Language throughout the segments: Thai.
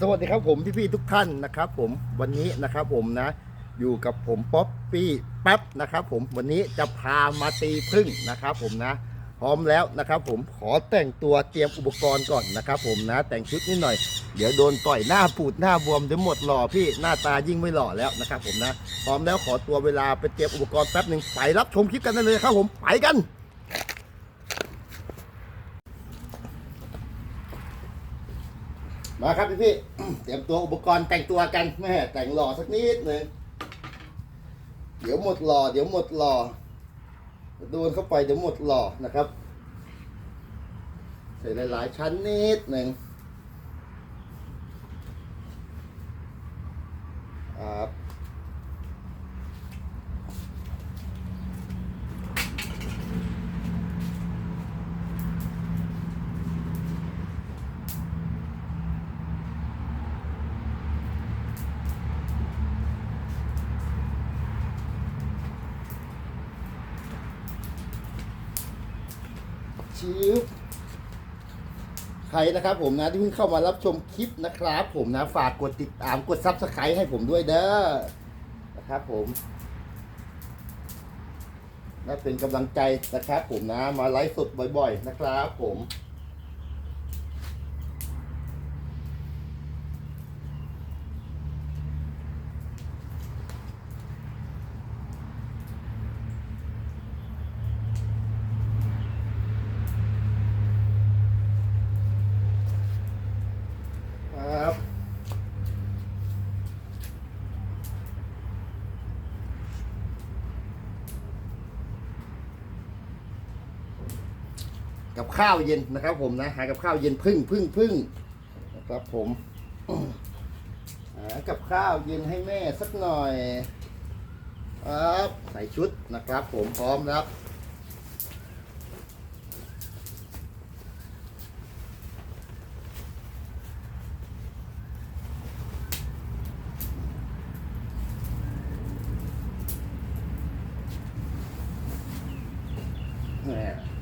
สวัสดีครับผมพี่ๆทุกท่านนะครับผมวันนี้นะครับผมนะอยู่กับผมป๊อปปี้แป๊บนะครับผมวันนี้จะพามาตีพึ่งนะครับผมนะพร้อมแล้วนะครับผมขอแต่งตัวเตรียมอุปกรณ์ก่อนนะครับผมนะแต่งชุดนิดหน่อย เดี๋ยวโดนต่อยหน้าปูดหน้าบวมเดี๋ยวหมดหล่อพี่หน้าตายิ่งไม่หล่อแล้วนะครับผมนะพร้อมแล้วขอตัวเวลาไปเตรียมอุปกรณ์แป๊บหนึ่งไปรับชมคลิปกันได้เลยครับผมไปกัน มาครับพี่พี่ๆเตรียมตัวอุปกรณ์แต่งตัวกันแม่แต่งหล่อสักนิดหนึ่งเดี๋ยวหมดหล่อเดี๋ยวหมดหล่อโดนเข้าไปเดี๋ยวหมดหล่อนะครับ ใส่หลายๆชั้นนิดหนึ่งครับ ชิวใครนะครับผมนะที่เพิ่งเข้ามารับชมคลิปนะครับ ผมนะฝากกดติดตามกดซับสไครต์ให้ผมด้วยเด้อนะครับผมน่าเป็นกำลังใจนะครับผมนะมาไลฟ์สดบ่อย ๆ นะครับผม ครับ กับข้าวเย็นนะครับ ผมนะหากับข้าวเย็นพึ่งพึ่งพึ่งนะครับผมหากับข้าวเย็นให้แม่สักหน่อยครับใส่ชุดนะครับ ผมพร้อมแล้วม่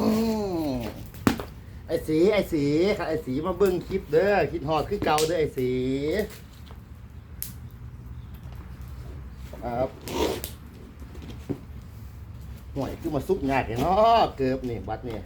อืม ไอ้สีไอ้สีค่ะไอ้สีมาเบิ้งคลิปเด้อคิดฮอดคือเก่าเด้อไอ้สีครับห่วยคือมาซุกงากเนาะเกือบนี่บัดนี่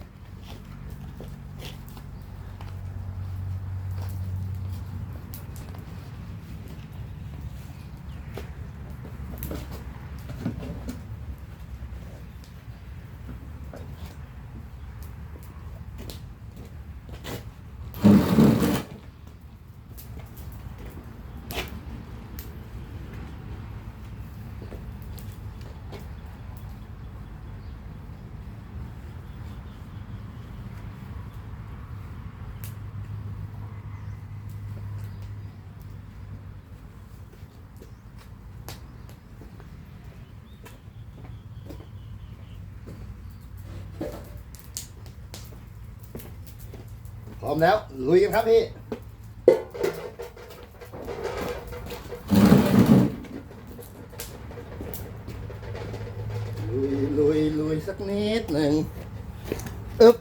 ร้อมแล้ว ลุยกันครับพี่ลุยลุยลุยสักนิดหนึ่งอึ๊บ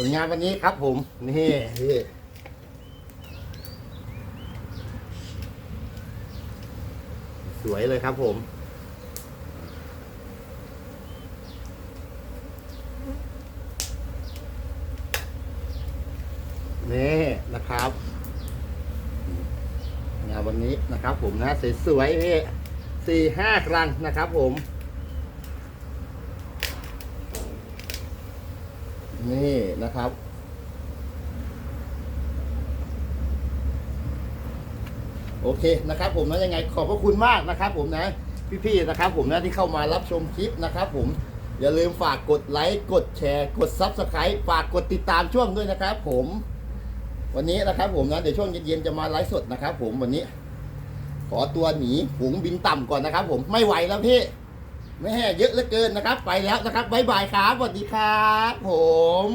ผลงานวันนี้ครับผม นี่นี่สวยเลยครับผมนี่นะครับ งานวันนี้นะครับผมนะสวยๆนี่สี่ห้าครั้งนะครับผม นี่นะครับ โอเคนะครับ ผมนะยังไงขอบพระคุณมากนะครับ ผมนะ พี่ๆนะครับ ผมนะที่เข้ามารับชมคลิปนะครับ ผมอย่าลืมฝากกดไลค์กดแชร์ กดซับสไคร b ์ฝากกดติดตามช่วงด้วยนะครับ ผม วันนี้นะครับ ผมนะเดี๋ยวช่วงเย็นๆจะมาไลฟ์สดนะครับ ผมวันนี้ ขอตัวหนีฝูงบินต่ำก่อนนะครับ ผมไม่ไหวแล้วพี่ ไม่แห่เยอะเหลือเกินนะครับ ไปแล้วนะครับบ๊ายบายครับสวัสดีครับผม